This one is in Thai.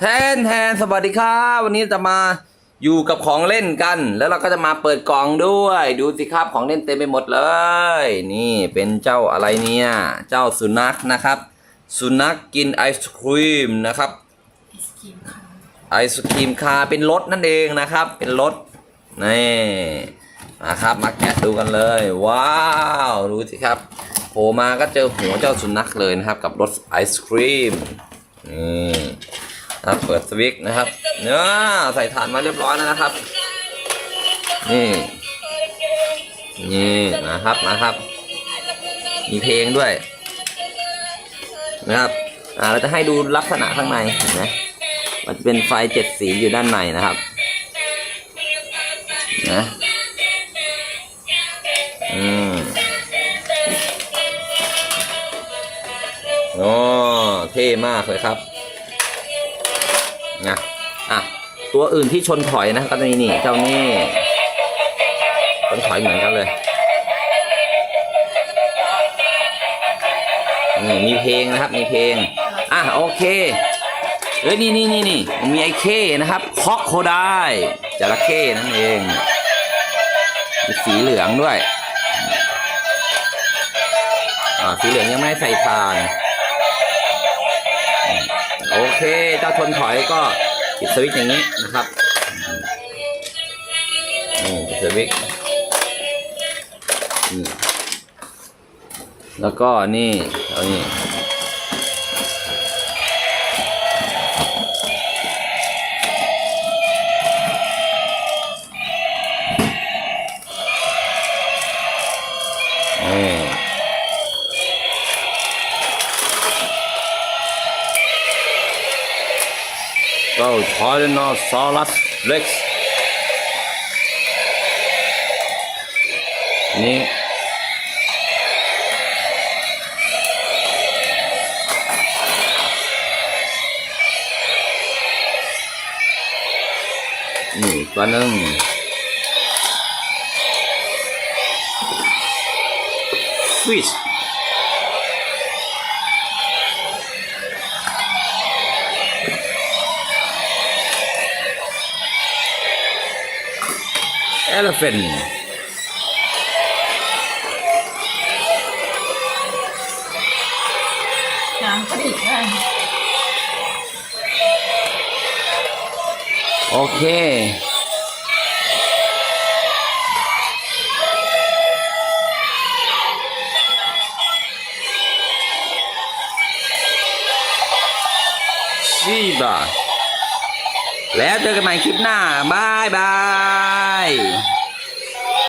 แทนแทนสวัสดีครับวันนี้จะมาอยู่กับของเล่นกัน แล้วเราก็จะมาเปิดกล่องด้วย ดูสิครับของเล่นเต็มไปหมดเลย นี่เป็นเจ้าอะไรเนี่ย เจ้าสุนัขนะครับ สุนัขกินไอศครีมนะครับไอศครีมคาร์เป็นรถนั่นเองนะครับ เป็นรถนี่นะครับ มาแกะดูกันเลย ว้าวดูสิครับโผล่มาก็เจอหัวเจ้าสุนัขเลยนะครับ กับรถไอศครีมนี่ ครับเปิดสวิตช์นะครับเนื้อใส่ถ่านมาเรียบร้อยแล้วนะครับ นี่นี่นะครับนะครับ มีเพลงด้วย นะครับอ่าเราจะให้ดูลักษณะข้างในเห็นไหมมันจะเป็นไฟเจ็ดสีอยู่ด้านในนะครับนะอืมโอ้เท่มากเลยครับ นะอะตัวอื่นที่ชนถอยนะก็จะมีนี่เจ้านี่ชนถอยเหมือนกันเลยนี่มีเพลงนะครับมีเพลงอะโอเคเอ้ยนี่นี่นี่นี่มีไอ้เข้นะครับคอกโคได้จระเข้นั่นเองมีสีเหลืองด้วยอ่าสีเหลืองยังไม่ใส่ทาน โอเค เจ้าทนถอยก็ปิดสวิตช์อย่างนี้นะครับนี่ปิดสวิตช์แล้วก็นี่เอานี่นี่ ก็ทอยนอซอรัสเล็กซ์นี่นี่กตัวหนึง Swiss เอลเฟน น้ำก แล้วเจอกันใหม่คลิปหน้าบายบาย